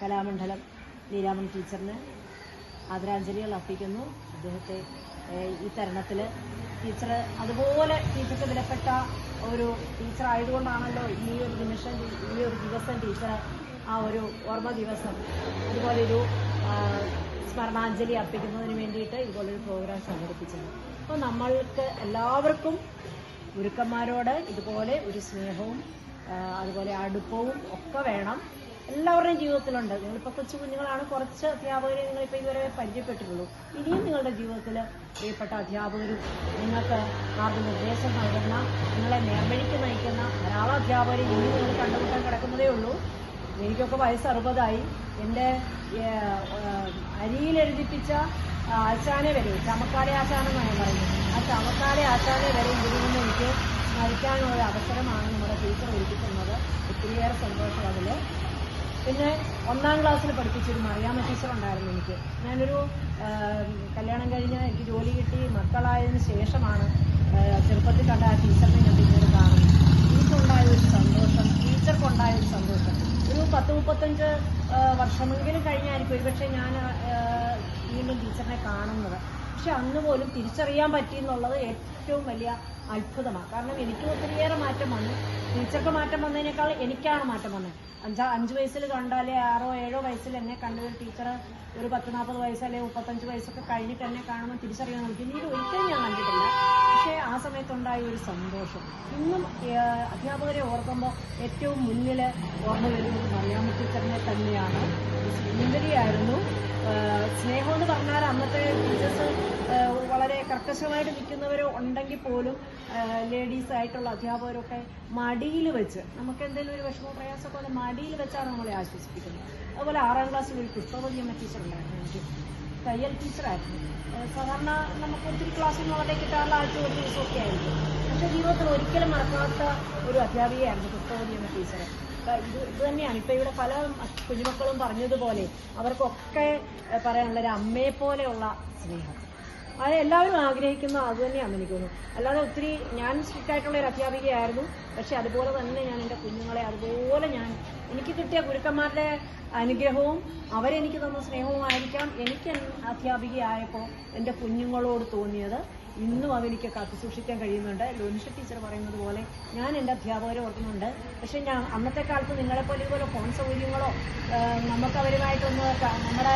കലാമണ്ഡലം ലീലാമൺ ടീച്ചറിന് ആദരാഞ്ജലികൾ അർപ്പിക്കുന്നു. അദ്ദേഹത്തെ ഈ തരണത്തിൽ ടീച്ചർ അതുപോലെ ടീച്ചർക്ക് വിലപ്പെട്ട ഒരു ടീച്ചർ ആയതുകൊണ്ടാണല്ലോ ഈ ഒരു നിമിഷം ഈ ഒരു ദിവസം ടീച്ചർ ആ ഒരു ഓർമ്മ ദിവസം അതുപോലെ ഒരു സ്മരണാഞ്ജലി അർപ്പിക്കുന്നതിന് വേണ്ടിയിട്ട് ഇതുപോലൊരു പ്രോഗ്രാം സംഘടിപ്പിച്ചത്. അപ്പോൾ നമ്മൾക്ക് എല്ലാവർക്കും ഗുരുക്കന്മാരോട് ഇതുപോലെ ഒരു സ്നേഹവും അതുപോലെ അടുപ്പവും ഒക്കെ വേണം. എല്ലാവരുടെയും ജീവിതത്തിലുണ്ട്. നിങ്ങളിപ്പോൾ കൊച്ചു കുഞ്ഞുങ്ങളാണ്. കുറച്ച് അധ്യാപകരെ നിങ്ങളിപ്പോൾ ഇതുവരെ പരിചയപ്പെട്ടിട്ടുള്ളൂ. ഇനിയും നിങ്ങളുടെ ജീവിതത്തിൽ പ്രിയപ്പെട്ട അധ്യാപകരും നിങ്ങൾക്ക് മാർഗനിർദ്ദേശം നൽകുന്ന നിങ്ങളെ നേർവഴിക്ക് നയിക്കുന്ന ധാരാളം അധ്യാപകരെ ഇനിയും നിങ്ങൾ കണ്ടുമുട്ടാൻ കിടക്കുന്നതേ ഉള്ളൂ. എനിക്കൊക്കെ വയസ്സ് അറുപതായി. എന്റെ അരിയിൽ എഴുതിപ്പിച്ച ആശാനെ വരെ ചമക്കാലെ ആശാനെന്നാണ് ഞാൻ പറയുന്നത്. ആ ചമക്കാലെ ആശാനെ വരെ ഇതിൽ നിന്ന് എനിക്ക് സ്മരിക്കാനുള്ള അവസരമാണ് നമ്മുടെ ടീച്ചർ ഒരുക്കി തന്നത് ഒത്തിരിയേറെ സന്തോഷം അതിൽ പിന്നെ ഒന്നാം ക്ലാസ്സിൽ പഠിപ്പിച്ചൊരു മറിയാമ്മ ടീച്ചർ ഉണ്ടായിരുന്നു എനിക്ക്. ഞാനൊരു കല്യാണം കഴിഞ്ഞ് എനിക്ക് ജോലി കിട്ടി മക്കളായതിന് ശേഷമാണ് ചെറുപ്പത്തിൽ കണ്ട ആ ടീച്ചറിനെ ഞാൻ പിന്നീട് കാണുന്നത്. എനിക്കുണ്ടായ ഒരു സന്തോഷം ടീച്ചർക്കുണ്ടായ ഒരു സന്തോഷം. ഒരു പത്ത് മുപ്പത്തഞ്ച് വർഷമെങ്കിലും കഴിഞ്ഞായിരിക്കും ഒരുപക്ഷെ ഞാൻ വീണ്ടും ടീച്ചറിനെ കാണുന്നത്. പക്ഷെ അന്ന് പോലും തിരിച്ചറിയാൻ പറ്റി എന്നുള്ളത് ഏറ്റവും വലിയ അത്ഭുതമാണ്. കാരണം എനിക്ക് ഒത്തിരിയേറെ മാറ്റം വന്നു. ടീച്ചർക്ക് മാറ്റം വന്നതിനേക്കാൾ എനിക്കാണ് മാറ്റം വന്നത്. അഞ്ചാ അഞ്ച് വയസ്സിൽ കണ്ടാലേ ആറോ ഏഴോ വയസ്സിൽ എന്നെ കണ്ട ഒരു ടീച്ചർ ഒരു പത്ത് നാൽപ്പത് വയസ്സ് അല്ലെങ്കിൽ മുപ്പത്തഞ്ച് വയസ്സൊക്കെ കഴിഞ്ഞിട്ട് എന്നെ കാണുമ്പോൾ തിരിച്ചറിയാൻ നോക്കി. പിന്നീട് ഒരിക്കലും ഞാൻ കണ്ടിട്ടില്ല. പക്ഷേ ആ സമയത്തുണ്ടായ ഒരു സന്തോഷം. ഇന്നും അധ്യാപകരെ ഓർക്കുമ്പോൾ ഏറ്റവും മുന്നിൽ ഓർമ്മ വരുന്നത് മറിയാമ്മ ടീച്ചറിനെ തന്നെയാണ്. സുന്ദരിയായിരുന്നു സ്നേഹം എന്ന് പറഞ്ഞാൽ അന്നത്തെ ടീച്ചേഴ്സ് വളരെ കർക്കശമായിട്ട് നിൽക്കുന്നവർ ഉണ്ടെങ്കിൽ പോലും ലേഡീസ് ആയിട്ടുള്ള അധ്യാപകരൊക്കെ മടിയിൽ വെച്ച് നമുക്ക് എന്തെങ്കിലും ഒരു വിഷമോ പ്രയാസമൊക്കെ പോലെ മടിയിൽ വെച്ചാണ് നമ്മളെ ആശ്വസിപ്പിക്കുന്നത്. അതുപോലെ ആറാം ക്ലാസ്സിൽ ഒരു പുഷ്പവതി എന്ന ടീച്ചർ ഉണ്ടായിരുന്നു. എനിക്ക് തയ്യൽ ടീച്ചറായിരുന്നു സാധാരണ നമുക്ക് ഒത്തിരി ക്ലാസ്സൊന്നും അവിടെ കിട്ടാനുള്ള ആഴ്ച ഒരു ദിവസമൊക്കെ ആയിരുന്നു പക്ഷേ ജീവിതത്തിൽ ഒരിക്കലും മറക്കാത്ത ഒരു അധ്യാപികയായിരുന്നു പുഷ്പവതി എന്ന ടീച്ചർ ഇത് ഇത് തന്നെയാണ്. ഇപ്പം ഇവിടെ പല കുഞ്ഞുമക്കളും പറഞ്ഞതുപോലെ അവർക്കൊക്കെ പറയാനുള്ള ഒരു അമ്മയെ സ്നേഹം. അത് എല്ലാവരും ആഗ്രഹിക്കുന്ന അത് തന്നെയാണ് എനിക്ക് തോന്നുന്നു അല്ലാതെ ഒത്തിരി ഞാൻ സ്ട്രിക്റ്റ് ആയിട്ടുള്ള ഒരു അധ്യാപികയായിരുന്നു. പക്ഷെ അതുപോലെ തന്നെ ഞാൻ എന്റെ കുഞ്ഞുങ്ങളെ അതുപോലെ ഞാൻ എനിക്ക് കിട്ടിയ ഗുരുക്കന്മാരുടെ അനുഗ്രഹവും അവരെനിക്ക് തന്ന സ്നേഹവുമായിരിക്കാം എനിക്ക് അധ്യാപികയായപ്പോൾ എന്റെ കുഞ്ഞുങ്ങളോട് തോന്നിയത്. ഇന്നും അവനിക്ക് കത്ത് സൂക്ഷിക്കാൻ കഴിയുന്നുണ്ട്. ലോനിഷ ടീച്ചർ പറയുന്നത് പോലെ ഞാൻ എന്റെ അധ്യാപകരെ ഓർക്കുന്നുണ്ട്. പക്ഷേ ഞാൻ അന്നത്തെ കാലത്ത് നിങ്ങളെപ്പോലെ ഇതുപോലെ ഫോൺ സൗകര്യങ്ങളോ നമുക്ക് അവരുമായിട്ടൊന്ന് നമ്മുടെ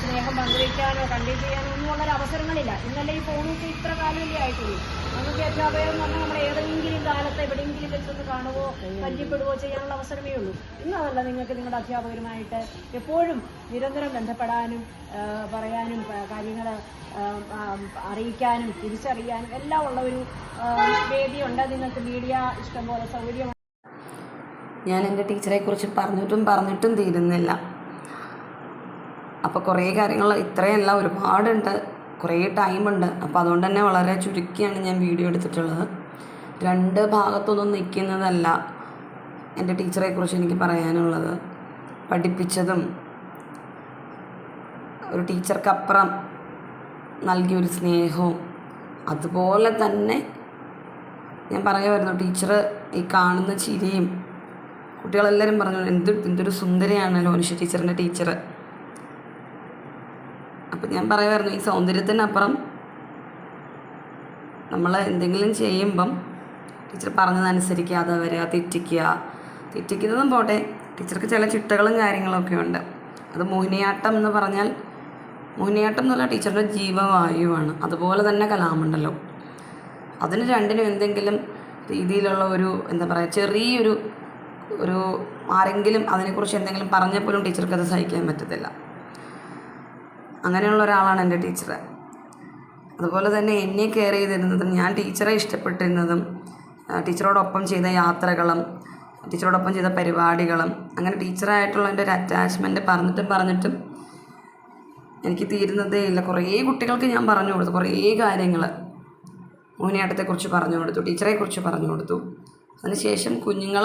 സ്നേഹം പങ്കുവയ്ക്കാനോ കണ്ടീറ്റ് ചെയ്യാനോ ഒന്നും ഉള്ളൊരു അവസരങ്ങളില്ല. ഇന്നലെ ഈ ഫോണൊക്കെ ഇത്ര കാലമല്ലേ ആയിട്ടുള്ളൂ. നമുക്ക് അധ്യാപകർ എന്ന് പറഞ്ഞാൽ നമ്മുടെ ഏതെങ്കിലും കാലത്ത് എവിടെയെങ്കിലും വെച്ചൊന്ന് കാണുവോ പരിചയപ്പെടുവോ ചെയ്യാനുള്ള അവസരമേ ഉള്ളൂ. ഇന്ന് അതല്ല നിങ്ങൾക്ക് നിങ്ങളുടെ അധ്യാപകരുമായിട്ട് എപ്പോഴും നിരന്തരം ബന്ധപ്പെടാനും പറയാനും കാര്യങ്ങൾ അറിയിക്കാനും തിരിച്ചറിയാനും എല്ലാം ഉള്ള ഒരു വേദിയുണ്ട്. നിങ്ങൾക്ക് മീഡിയ ഇഷ്ടംപോലെ സൗകര്യം ഞാൻ എന്റെ ടീച്ചറെക്കുറിച്ച് പറഞ്ഞിട്ടും പറഞ്ഞിട്ടും തീരുന്നില്ല. അപ്പോൾ കുറേ കാര്യങ്ങൾ ഇത്രയല്ല ഒരുപാടുണ്ട്. കുറേ ടൈമുണ്ട്. അപ്പോൾ അതുകൊണ്ട് തന്നെ വളരെ ചുരുക്കിയാണ് ഞാൻ വീഡിയോ എടുത്തിട്ടുള്ളത്. രണ്ട് ഭാഗത്തൊന്നും നിൽക്കുന്നതല്ല എന്റെ ടീച്ചറെക്കുറിച്ച് എനിക്ക് പറയാനുള്ളത്. പഠിപ്പിച്ചതും ഒരു ടീച്ചർക്കപ്പുറം നൽകിയൊരു സ്നേഹവും. അതുപോലെ തന്നെ ഞാൻ പറഞ്ഞു വരുന്നു ടീച്ചർ ഈ കാണുന്ന ചിരിയും കുട്ടികളെല്ലാവരും പറഞ്ഞു എന്ത് എന്തൊരു സുന്ദരിയാണ് ലോനിഷ ടീച്ചറിന്റെ ടീച്ചർ അപ്പം ഞാൻ പറയുമായിരുന്നു ഈ സൗന്ദര്യത്തിനപ്പുറം നമ്മൾ എന്തെങ്കിലും ചെയ്യുമ്പം ടീച്ചർ പറഞ്ഞതനുസരിക്കാതെ വരിക തെറ്റിക്കുക. തെറ്റിക്കുന്നതും പോട്ടെ ടീച്ചർക്ക് ചില ചിട്ടകളും കാര്യങ്ങളൊക്കെ ഉണ്ട്. അത് മോഹിനിയാട്ടം എന്ന് പറഞ്ഞാൽ മോഹിനിയാട്ടം എന്ന് പറഞ്ഞാൽ ടീച്ചറുടെ ജീവവായുവാണ്. അതുപോലെ തന്നെ കലാമണ്ഡലം. അതിന് രണ്ടിനും എന്തെങ്കിലും രീതിയിലുള്ള ഒരു എന്താ പറയുക ചെറിയൊരു ഒരു ആരെങ്കിലും അതിനെക്കുറിച്ച് എന്തെങ്കിലും പറഞ്ഞാൽ പോലും ടീച്ചർക്ക് അത് സഹിക്കാൻ പറ്റത്തില്ല. അങ്ങനെയുള്ള ഒരാളാണ് എന്റെ ടീച്ചർ അതുപോലെ തന്നെ എന്നെ കെയർ ചെയ്തിരുന്നതും ഞാൻ ടീച്ചറെ ഇഷ്ടപ്പെട്ടിരുന്നതും ടീച്ചറോടൊപ്പം ചെയ്ത യാത്രകളും ടീച്ചറോടൊപ്പം ചെയ്ത പരിപാടികളും അങ്ങനെ ടീച്ചറായിട്ടുള്ള എന്റെ ഒരു അറ്റാച്ച്മെന്റ് പറഞ്ഞിട്ടും പറഞ്ഞിട്ടും എനിക്ക് തീരുന്നതേ ഇല്ല. കുറേ കുട്ടികൾക്ക് ഞാൻ പറഞ്ഞു കൊടുത്തു. കുറേ കാര്യങ്ങൾ മോഹിനിയാട്ടത്തെക്കുറിച്ച് പറഞ്ഞു കൊടുത്തു ടീച്ചറെക്കുറിച്ച് പറഞ്ഞു കൊടുത്തു. അതിനുശേഷം കുഞ്ഞുങ്ങൾ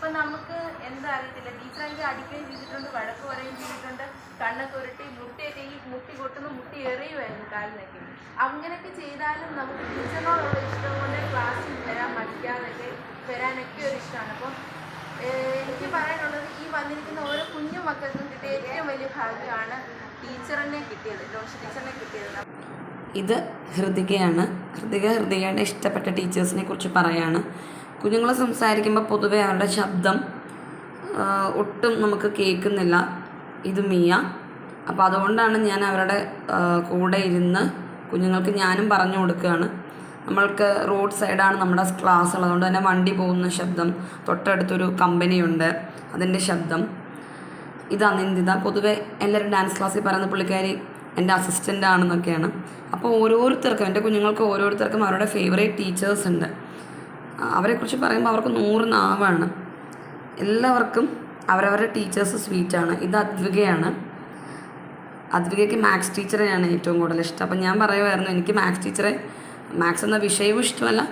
ഇപ്പം നമുക്ക് എന്താ അറിയത്തില്ല ടീച്ചറാണെങ്കിൽ അടിക്കുകയും ചെയ്തിട്ടുണ്ട് വഴക്ക് പറയുകയും ചെയ്തിട്ടുണ്ട് കണ്ണൊക്കെ ഉരുട്ടി മുട്ടിയൊക്കെ മുട്ടി കൊട്ടുന്ന മുട്ടി എറിയുമായിരുന്നു കാലിനൊക്കെ. അങ്ങനെയൊക്കെ ചെയ്താലും നമുക്ക് ടീച്ചറിനോടുള്ള ഇഷ്ടം കൊണ്ട് ക്ലാസ്സിൽ വരാൻ മടിക്കാതൊക്കെ വരാനൊക്കെ ഒരു ഇഷ്ടമാണ്. അപ്പം എനിക്ക് പറയാനുള്ളത് ഈ വന്നിരിക്കുന്ന ഓരോ കുഞ്ഞു മക്കൾക്കും കിട്ടിയ ഏറ്റവും വലിയ ഭാഗ്യമാണ് ടീച്ചറിനെ കിട്ടിയത് ജോഷി ടീച്ചറിനെ കിട്ടിയത്. ഇത് ഹൃദികയാണ് ഹൃദിക ഹൃദികയുടെ ഇഷ്ടപ്പെട്ട ടീച്ചേഴ്സിനെ കുറിച്ച് പറയാണ്. കുഞ്ഞുങ്ങൾ സംസാരിക്കുമ്പോൾ പൊതുവെ അവരുടെ ശബ്ദം ഒട്ടും നമുക്ക് കേൾക്കുന്നില്ല. ഇത് മിയ. അപ്പോൾ അതുകൊണ്ടാണ് ഞാൻ അവരുടെ കൂടെ ഇരുന്ന് കുഞ്ഞുങ്ങൾക്ക് ഞാനും പറഞ്ഞു കൊടുക്കുകയാണ്. നമ്മൾക്ക് റോഡ് സൈഡാണ് നമ്മുടെ ക്ലാസ് ഉള്ളത്. അതുകൊണ്ട് തന്നെ വണ്ടി പോകുന്ന ശബ്ദം തൊട്ടടുത്തൊരു കമ്പനിയുണ്ട് അതിന്റെ ശബ്ദം. ഇത് അനിന്ദിത പൊതുവെ എല്ലാവരും ഡാൻസ് ക്ലാസ്സിൽ പറയുന്ന പുള്ളിക്കാരി എന്റെ അസിസ്റ്റന്റ് ആണെന്നൊക്കെയാണ്. അപ്പോൾ ഓരോരുത്തർക്കും എന്റെ കുഞ്ഞുങ്ങൾക്ക് ഓരോരുത്തർക്കും അവരുടെ ഫേവറേറ്റ് ടീച്ചേഴ്സ് ഉണ്ട്. അവരെക്കുറിച്ച് പറയുമ്പോൾ അവർക്ക് നൂറ് നാവാണ്. എല്ലാവർക്കും അവരവരുടെ ടീച്ചേഴ്സ് സ്വീറ്റാണ്. ഇത് അദ്വികയാണ്. അദ്വികയ്ക്ക് മാത്സ് ടീച്ചറെയാണ് ഏറ്റവും കൂടുതൽ ഇഷ്ടം. അപ്പം ഞാൻ പറയുമായിരുന്നു എനിക്ക് മാത്സ് ടീച്ചറെ മാത്സ് എന്ന വിഷയവും ഇഷ്ടമല്ല.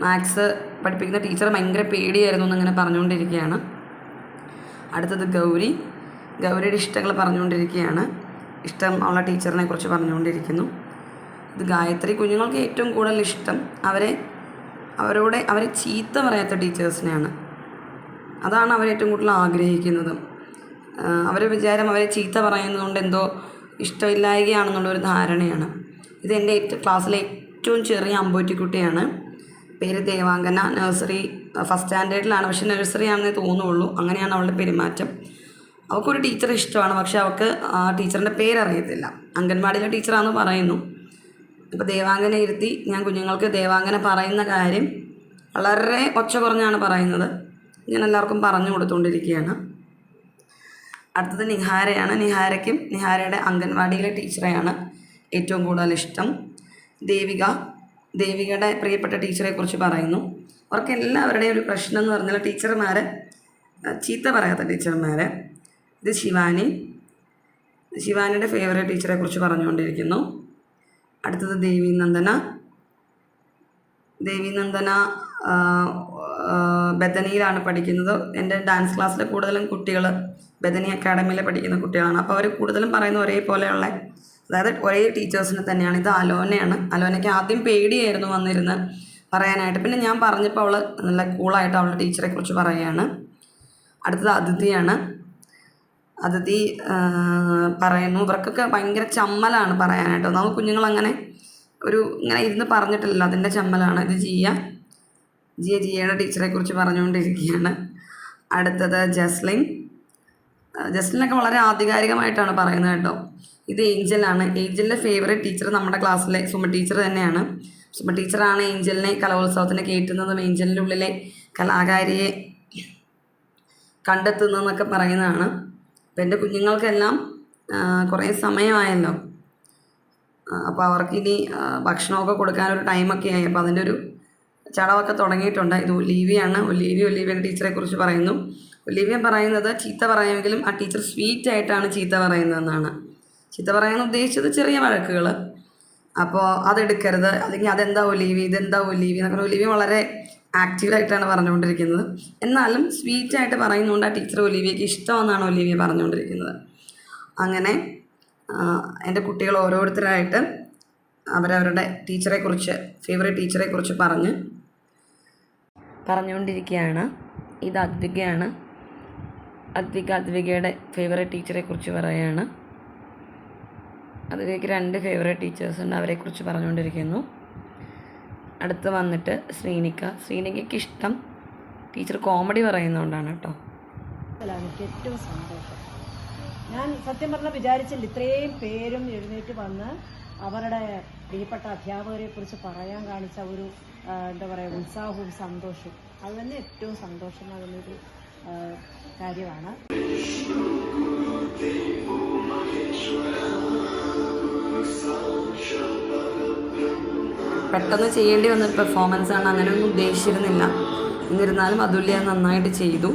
മാത്സ് പഠിപ്പിക്കുന്ന ടീച്ചർ ഭയങ്കര പേടിയായിരുന്നു എന്നിങ്ങനെ പറഞ്ഞുകൊണ്ടിരിക്കുകയാണ്. അടുത്തത് ഗൗരി. ഗൗരിയുടെ ഇഷ്ടങ്ങൾ പറഞ്ഞുകൊണ്ടിരിക്കുകയാണ്. ഇഷ്ടം ഉള്ള ടീച്ചറിനെ കുറിച്ച് പറഞ്ഞുകൊണ്ടിരിക്കുന്നു. ഇത് ഗായത്രി കുഞ്ഞുങ്ങൾക്ക് ഏറ്റവും കൂടുതൽ ഇഷ്ടം. അവരെ അവരോട് അവരെ ചീത്ത പറയാത്ത ടീച്ചേഴ്സിനെയാണ്. അതാണ് അവർ ഏറ്റവും കൂടുതൽ ആഗ്രഹിക്കുന്നതും. അവരെ വിചാരം അവരെ ചീത്ത പറയുന്നതുകൊണ്ട് എന്തോ ഇഷ്ടമില്ലായകയാണെന്നുള്ളൊരു ധാരണയാണ്. ഇത് എന്റെ ക്ലാസ്സിലെ ഏറ്റവും ചെറിയ അമ്പൂറ്റിക്കുട്ടിയാണ്. പേര് ദേവാങ്കന നഴ്സറി ഫസ്റ്റ് സ്റ്റാൻഡേർഡിലാണ്. പക്ഷേ നഴ്സറി ആണെന്നേ തോന്നുള്ളൂ. അങ്ങനെയാണ് അവളുടെ പെരുമാറ്റം. അവൾക്കൊരു ടീച്ചറെ ഇഷ്ടമാണ്. പക്ഷേ അവൾക്ക് ആ ടീച്ചറിന്റെ പേരറിയത്തില്ല. അംഗൻവാടിയിലെ ടീച്ചറാണെന്ന് പറയുന്നു. ഇപ്പോൾ ദേവാംഗനെ ഇരുത്തി ഞാൻ കുഞ്ഞുങ്ങൾക്ക് ദേവാംഗന പറയുന്ന കാര്യം വളരെ ഒച്ച കുറഞ്ഞാണ് പറയുന്നത്. ഞാൻ എല്ലാവർക്കും പറഞ്ഞു കൊടുത്തുകൊണ്ടിരിക്കുകയാണ് അടുത്തത് നിഹാരയാണ്. നിഹാരയ്ക്കും നിഹാരയുടെ അംഗൻവാടിയിലെ ടീച്ചറെയാണ് ഏറ്റവും കൂടുതൽ ഇഷ്ടം. ദേവിക ദേവികയുടെ പ്രിയപ്പെട്ട ടീച്ചറെ കുറിച്ച് പറയുന്നു. അവർക്ക് എല്ലാവരുടെയും ഒരു പ്രശ്നം എന്ന് പറഞ്ഞാൽ ടീച്ചർമാരെ ചീത്ത പറയാത്ത ടീച്ചർമാരെ ഇത് ശിവാനി ശിവാനിയുടെ ഫേവറേറ്റ് ടീച്ചറെ കുറിച്ച് പറഞ്ഞുകൊണ്ടിരിക്കുന്നു. അടുത്തത് ദേവി നന്ദന. ദേവി നന്ദന ബദനിയിലാണ് പഠിക്കുന്നത്. എന്റെ ഡാൻസ് ക്ലാസ്സിൽ കൂടുതലും കുട്ടികൾ ബദനി അക്കാഡമിയിൽ പഠിക്കുന്ന കുട്ടികളാണ്. അപ്പോൾ അവർ കൂടുതലും പറയുന്ന ഒരേപോലെയുള്ള അതായത് ഒരേ ടീച്ചേഴ്സിന് തന്നെയാണ്. ഇത് അലോനയാണ്. അലോനയ്ക്ക് ആദ്യം പേടിയായിരുന്നു വന്നിരുന്ന് പറയാനായിട്ട്. പിന്നെ ഞാൻ പറഞ്ഞപ്പോൾ അവൾ നല്ല കൂളായിട്ട് അവളുടെ ടീച്ചറെ കുറിച്ച് പറയുകയാണ് അടുത്തത് അതിഥിയാണ് അതിഥി പറയുന്നു. ഇവർക്കൊക്കെ ഭയങ്കര ചമ്മലാണ് പറയാനായിട്ട്. നമുക്ക് കുഞ്ഞുങ്ങളങ്ങനെ ഒരു ഇങ്ങനെ ഇരുന്ന് പറഞ്ഞിട്ടില്ലല്ലോ. അതിന്റെ ചമ്മലാണ്. ഇത് ജിയ. ജിയ ജിയയുടെ ടീച്ചറെ കുറിച്ച് പറഞ്ഞുകൊണ്ടിരിക്കുകയാണ്. അടുത്തത് ജസ്ലിൻ. ജസ്ലിനൊക്കെ വളരെ ആധികാരികമായിട്ടാണ് പറയുന്നത് കേട്ടോ. ഇത് ഏഞ്ചലാണ്. ഏഞ്ചലിന്റെ ഫേവറേറ്റ് ടീച്ചർ നമ്മുടെ ക്ലാസ്സിലെ സുമ ടീച്ചർ തന്നെയാണ്. സുമ ടീച്ചറാണ് ഏഞ്ചലിനെ കലോത്സവത്തിന് കയറ്റുന്നതും ഏഞ്ചലിന്റെ ഉള്ളിലെ കലാകാരിയെ കണ്ടെത്തുന്നതെന്നൊക്കെ പറയുന്നതാണ്. അപ്പം എന്റെ കുഞ്ഞുങ്ങൾക്കെല്ലാം കുറേ സമയമായല്ലോ. അപ്പോൾ അവർക്കിനി ഭക്ഷണമൊക്കെ കൊടുക്കാനൊരു ടൈമൊക്കെ ആയി. അപ്പോൾ അതിന്റെ ഒരു ചടവൊക്കെ തുടങ്ങിയിട്ടുണ്ട്. ഇത് ഒലീവിയാണ്. ഒലീവി ഒലീവിയുടെ ടീച്ചറെ കുറിച്ച് പറയുന്നു. ഒലീവിയ പറയുന്നത് ചീത്ത പറയുമെങ്കിലും ആ ടീച്ചർ സ്വീറ്റ് ആയിട്ടാണ് ചീത്ത പറയുന്നതെന്നാണ്. ചീത്ത പറയാൻ ഉദ്ദേശിച്ചത് ചെറിയ വഴക്കുകൾ അപ്പോൾ അതെടുക്കരുത്. അല്ലെങ്കിൽ അതെന്താ ഒലീവി? ഇതെന്താ ഒലീവി? എന്നൊക്കെ ഒലീവി വളരെ ആക്റ്റീവായിട്ടാണ് പറഞ്ഞുകൊണ്ടിരിക്കുന്നത്. എന്നാലും സ്വീറ്റായിട്ട് പറയുന്നതുകൊണ്ട് ആ ടീച്ചർ ഒലിവിയയ്ക്ക് ഇഷ്ടമെന്നാണ് ഒലിവിയ പറഞ്ഞുകൊണ്ടിരിക്കുന്നത്. അങ്ങനെ എന്റെ കുട്ടികൾ ഓരോരുത്തരായിട്ട് അവരവരുടെ ടീച്ചറെക്കുറിച്ച് ഫേവറേറ്റ് ടീച്ചറെക്കുറിച്ച് പറഞ്ഞ് പറഞ്ഞുകൊണ്ടിരിക്കുകയാണ്. ഇത് അദ്വികയാണ്. അദ്വിക അദ്വികയുടെ ഫേവറേറ്റ് ടീച്ചറെക്കുറിച്ച് പറയുകയാണ് അദ്വികയ്ക്ക് രണ്ട് ഫേവറേറ്റ് ടീച്ചേഴ്സ് ഉണ്ട് അവരെക്കുറിച്ച് പറഞ്ഞുകൊണ്ടിരിക്കുന്നു. അടുത്ത് വന്നിട്ട് ശ്രീനിക്ക ശ്രീനിക്കയ്ക്ക് ഇഷ്ടം ടീച്ചർ കോമഡി പറയുന്നതുകൊണ്ടാണ് കേട്ടോ ഏറ്റവും സന്തോഷം. ഞാൻ സത്യം പറഞ്ഞാൽ വിചാരിച്ചില്ല ഇത്രയും പേരും എഴുന്നേറ്റ് വന്ന് അവരുടെ പ്രിയപ്പെട്ട അധ്യാപകരെ കുറിച്ച് പറയാൻ കാണിച്ച ഒരു എന്താ പറയുക ഉത്സാഹവും സന്തോഷവും. അത് തന്നെ ഏറ്റവും സന്തോഷമാകുന്നൊരു കാര്യമാണ്. പെട്ടെന്ന് ചെയ്യേണ്ടി വന്ന പെർഫോമൻസ് ആണ് അങ്ങനെയൊന്നും ഉദ്ദേശിച്ചിരുന്നില്ല. എന്നിരുന്നാലും അതുല്യ നന്നായിട്ട് ചെയ്തു.